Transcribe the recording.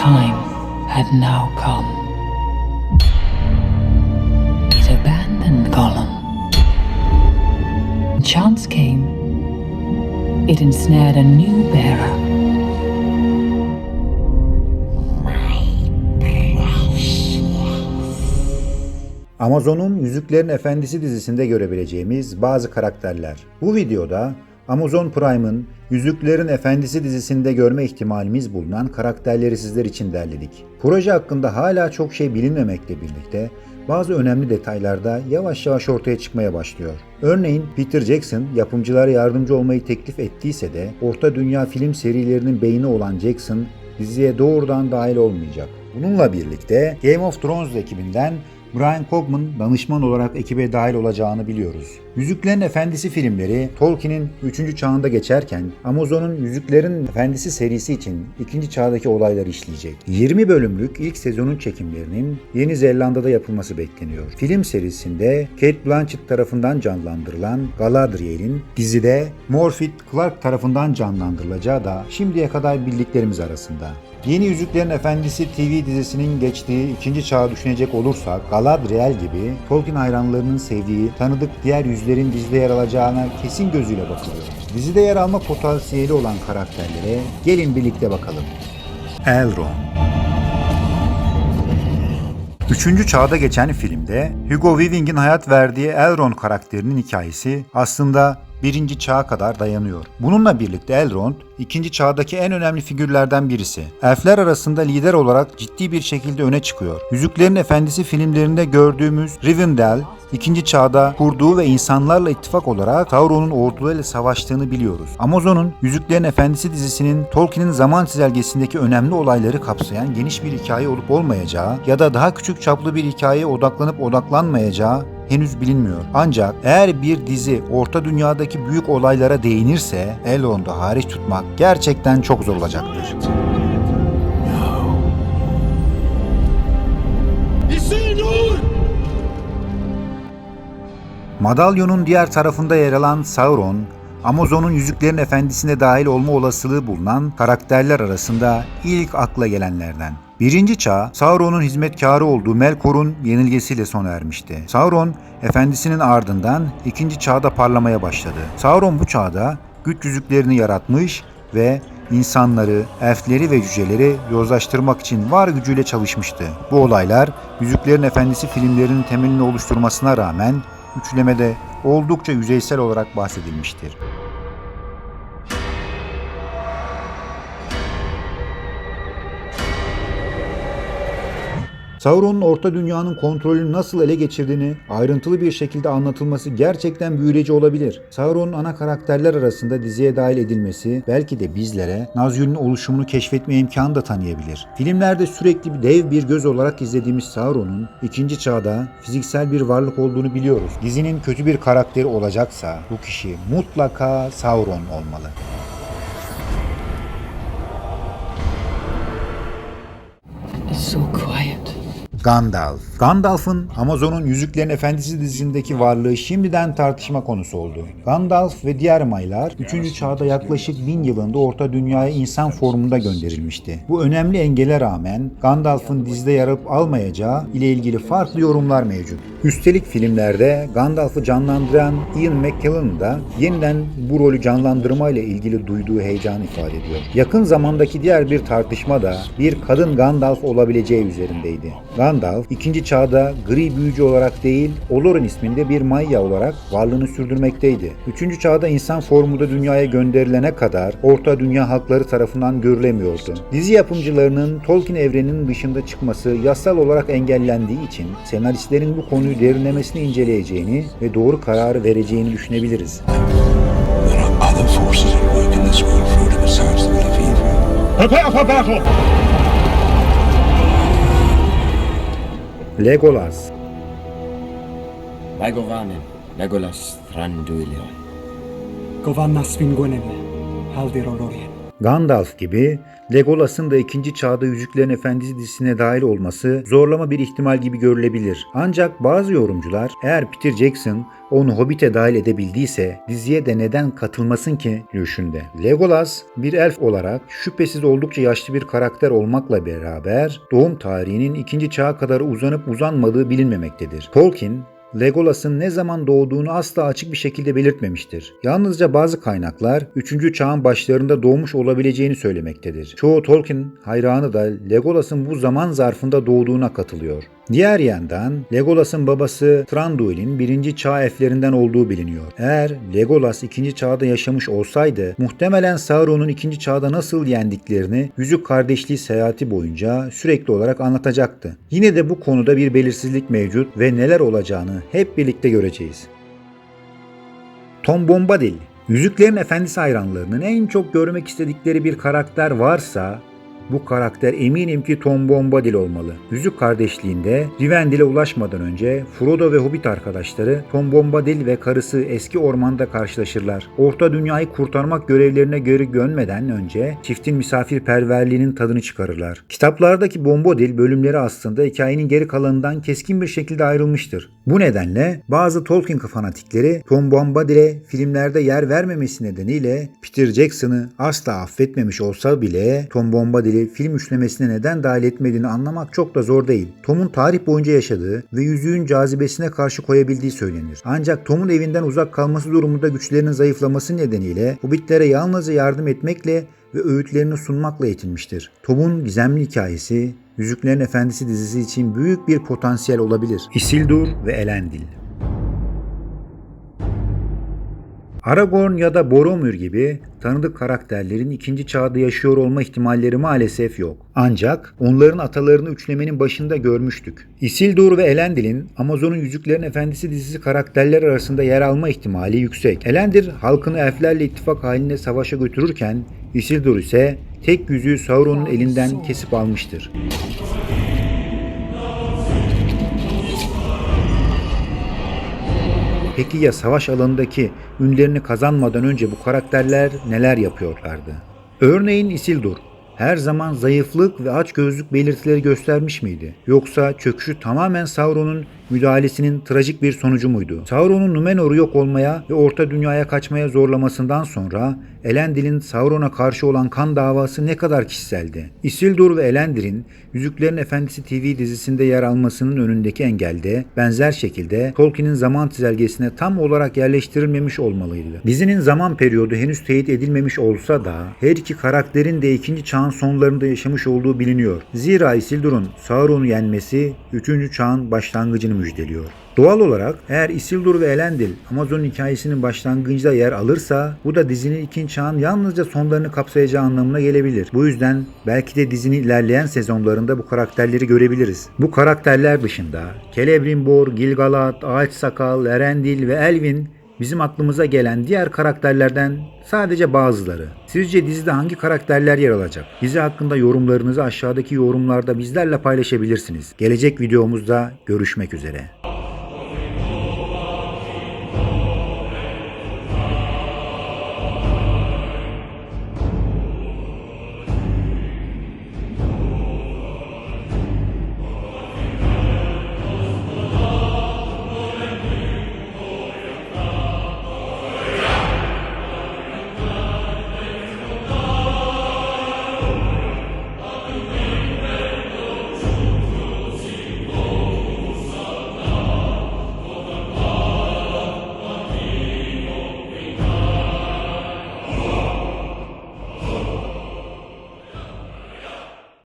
time had now come. It abandoned Gollum. Chance came. It ensnared a new bearer. Amazon'un Yüzüklerin Efendisi dizisinde görebileceğimiz bazı karakterler. Bu videoda Amazon Prime'ın Yüzüklerin Efendisi dizisinde görme ihtimalimiz bulunan karakterleri sizler için derledik. Proje hakkında hala çok şey bilinmemekle birlikte bazı önemli detaylarda yavaş yavaş ortaya çıkmaya başlıyor. Örneğin Peter Jackson yapımcılara yardımcı olmayı teklif ettiyse de Orta Dünya film serilerinin beyni olan Jackson diziye doğrudan dahil olmayacak. Bununla birlikte Game of Thrones ekibinden Brian Cogman danışman olarak ekibe dahil olacağını biliyoruz. Yüzüklerin Efendisi filmleri Tolkien'in 3. çağında geçerken Amazon'un Yüzüklerin Efendisi serisi için 2. çağdaki olayları işleyecek. 20 bölümlük ilk sezonun çekimlerinin Yeni Zelanda'da yapılması bekleniyor. Film serisinde Kate Blanchett tarafından canlandırılan Galadriel'in dizide Morpeth Clark tarafından canlandırılacağı da şimdiye kadar bildiklerimiz arasında. Yeni Yüzüklerin Efendisi TV dizisinin geçtiği ikinci çağı düşünecek olursak Galadriel gibi Tolkien hayranlarının sevdiği tanıdık diğer yüzlerin dizide yer alacağına kesin gözüyle bakılıyor. Dizide yer alma potansiyeli olan karakterlere gelin birlikte bakalım. Elrond Üçüncü çağda geçen filmde Hugo Weaving'in hayat verdiği Elrond karakterinin hikayesi aslında birinci çağa kadar dayanıyor. Bununla birlikte Elrond, ikinci çağdaki en önemli figürlerden birisi. Elfler arasında lider olarak ciddi bir şekilde öne çıkıyor. Yüzüklerin Efendisi filmlerinde gördüğümüz Rivendell, ikinci çağda kurduğu ve insanlarla ittifak olarak Sauron'un ordularıyla savaştığını biliyoruz. Amazon'un Yüzüklerin Efendisi dizisinin Tolkien'in zaman çizelgesindeki önemli olayları kapsayan geniş bir hikaye olup olmayacağı ya da daha küçük çaplı bir hikayeye odaklanıp odaklanmayacağı henüz bilinmiyor. Ancak eğer bir dizi orta dünyadaki büyük olaylara değinirse Elrond'u hariç tutmak gerçekten çok zor olacaktır. Madalyonun diğer tarafında yer alan Sauron, Amazon'un Yüzüklerin Efendisi'ne dahil olma olasılığı bulunan karakterler arasında ilk akla gelenlerden. Birinci çağ, Sauron'un hizmetkarı olduğu Melkor'un yenilgesiyle sona ermişti. Sauron, efendisinin ardından ikinci çağda parlamaya başladı. Sauron bu çağda güç yüzüklerini yaratmış ve insanları, elfleri ve cüceleri yozlaştırmak için var gücüyle çalışmıştı. Bu olaylar Yüzüklerin Efendisi filmlerinin temelini oluşturmasına rağmen üçlemede oldukça yüzeysel olarak bahsedilmiştir. Sauron'un Orta Dünya'nın kontrolünü nasıl ele geçirdiğini ayrıntılı bir şekilde anlatılması gerçekten büyüleyici olabilir. Sauron'un ana karakterler arasında diziye dahil edilmesi belki de bizlere Nazgûl'ün oluşumunu keşfetme imkanı da tanıyabilir. Filmlerde sürekli bir dev bir göz olarak izlediğimiz Sauron'un ikinci çağda fiziksel bir varlık olduğunu biliyoruz. Dizinin kötü bir karakteri olacaksa bu kişi mutlaka Sauron olmalı. It's so quiet. Gandalf. Gandalf'ın Amazon'un Yüzüklerin Efendisi dizisindeki varlığı şimdiden tartışma konusu oldu. Gandalf ve diğer maylar 3. çağda yaklaşık 1000 yılında Orta Dünya'ya insan formunda gönderilmişti. Bu önemli engele rağmen Gandalf'ın dizide yer alıp almayacağı ile ilgili farklı yorumlar mevcut. Üstelik filmlerde Gandalf'ı canlandıran Ian McKellen da yeniden bu rolü canlandırma ile ilgili duyduğu heyecanı ifade ediyor. Yakın zamandaki diğer bir tartışma da bir kadın Gandalf olabileceği üzerindeydi. Gandalf, ikinci çağda gri büyücü olarak değil, Olorin isminde bir Maya olarak varlığını sürdürmekteydi. Üçüncü çağda insan formunda dünyaya gönderilene kadar Orta Dünya halkları tarafından görülemiyordu. Dizi yapımcılarının Tolkien evreninin dışında çıkması yasal olarak engellendiği için senaristlerin bu konuyu derinlemesine inceleyeceğini ve doğru kararı vereceğini düşünebiliriz. There are other Legolas Lagovanen, Legolas Thranduilion. Govanna Svingwenene, Haldir Olorien. Gandalf gibi Legolas'ın da ikinci çağda Yüzüklerin Efendisi dizisine dahil olması zorlama bir ihtimal gibi görülebilir. Ancak bazı yorumcular eğer Peter Jackson onu Hobbit'e dahil edebildiyse diziye de neden katılmasın ki görüşünde. Legolas bir elf olarak şüphesiz oldukça yaşlı bir karakter olmakla beraber doğum tarihinin ikinci çağa kadar uzanıp uzanmadığı bilinmemektedir. Tolkien Legolas'ın ne zaman doğduğunu asla açık bir şekilde belirtmemiştir. Yalnızca bazı kaynaklar 3. çağın başlarında doğmuş olabileceğini söylemektedir. Çoğu Tolkien hayranı da Legolas'ın bu zaman zarfında doğduğuna katılıyor. Diğer yandan Legolas'ın babası Thranduil'in birinci çağ elflerinden olduğu biliniyor. Eğer Legolas ikinci çağda yaşamış olsaydı muhtemelen Sauron'un ikinci çağda nasıl yendiklerini Yüzük Kardeşliği seyahati boyunca sürekli olarak anlatacaktı. Yine de bu konuda bir belirsizlik mevcut ve neler olacağını hep birlikte göreceğiz. Tom Bombadil Yüzüklerin Efendisi hayranlarının en çok görmek istedikleri bir karakter varsa bu karakter eminim ki Tom Bombadil olmalı. Yüzük kardeşliğinde Rivendell'e ulaşmadan önce Frodo ve Hobbit arkadaşları Tom Bombadil ve karısı eski ormanda karşılaşırlar. Orta dünyayı kurtarmak görevlerine geri dönmeden önce çiftin misafirperverliğinin tadını çıkarırlar. Kitaplardaki Bombadil bölümleri aslında hikayenin geri kalanından keskin bir şekilde ayrılmıştır. Bu nedenle bazı Tolkien fanatikleri Tom Bombadil'e filmlerde yer vermemesi nedeniyle Peter Jackson'ı asla affetmemiş olsa bile Tom Bombadil'i film üçlemesine neden dahil etmediğini anlamak çok da zor değil. Tom'un tarih boyunca yaşadığı ve yüzüğün cazibesine karşı koyabildiği söylenir. Ancak Tom'un evinden uzak kalması durumunda güçlerinin zayıflaması nedeniyle Hobbitlere yalnızca yardım etmekle ve öğütlerini sunmakla yetinmiştir. Tom'un gizemli hikayesi Yüzüklerin Efendisi dizisi için büyük bir potansiyel olabilir. Isildur ve Elendil Aragorn ya da Boromir gibi tanıdık karakterlerin ikinci çağda yaşıyor olma ihtimalleri maalesef yok. Ancak onların atalarını üçlemenin başında görmüştük. Isildur ve Elendil'in Amazon'un Yüzüklerin Efendisi dizisi karakterler arasında yer alma ihtimali yüksek. Elendil halkını elflerle ittifak halinde savaşa götürürken Isildur ise tek yüzüğü Sauron'un elinden kesip almıştır. Peki ya savaş alanındaki ünlerini kazanmadan önce bu karakterler neler yapıyorlardı? Örneğin Isildur her zaman zayıflık ve açgözlük belirtileri göstermiş miydi? Yoksa çöküşü tamamen Sauron'un müdahalesinin trajik bir sonucu muydu? Sauron'un Numenor'u yok olmaya ve Orta Dünya'ya kaçmaya zorlamasından sonra Elendil'in Sauron'a karşı olan kan davası ne kadar kişiseldi? Isildur ve Elendil'in Yüzüklerin Efendisi TV dizisinde yer almasının önündeki engelde benzer şekilde Tolkien'in zaman çizelgesine tam olarak yerleştirilmemiş olmalıydı. Dizinin zaman periyodu henüz teyit edilmemiş olsa da her iki karakterin de ikinci çağın sonlarında yaşamış olduğu biliniyor. Zira Isildur'un Sauron'u yenmesi 3. çağın başlangıcını müjdeliyor. Doğal olarak eğer Isildur ve Elendil Amazon hikayesinin başlangıcında yer alırsa bu da dizinin ikinci çağın yalnızca sonlarını kapsayacağı anlamına gelebilir. Bu yüzden belki de dizinin ilerleyen sezonlarında bu karakterleri görebiliriz. Bu karakterler dışında Celebrimbor, Gilgalad, Ağaç Sakal, Erendil ve Elvin bizim aklımıza gelen diğer karakterlerden sadece bazıları. Sizce dizide hangi karakterler yer alacak? Dizi hakkında yorumlarınızı aşağıdaki yorumlarda bizlerle paylaşabilirsiniz. Gelecek videomuzda görüşmek üzere.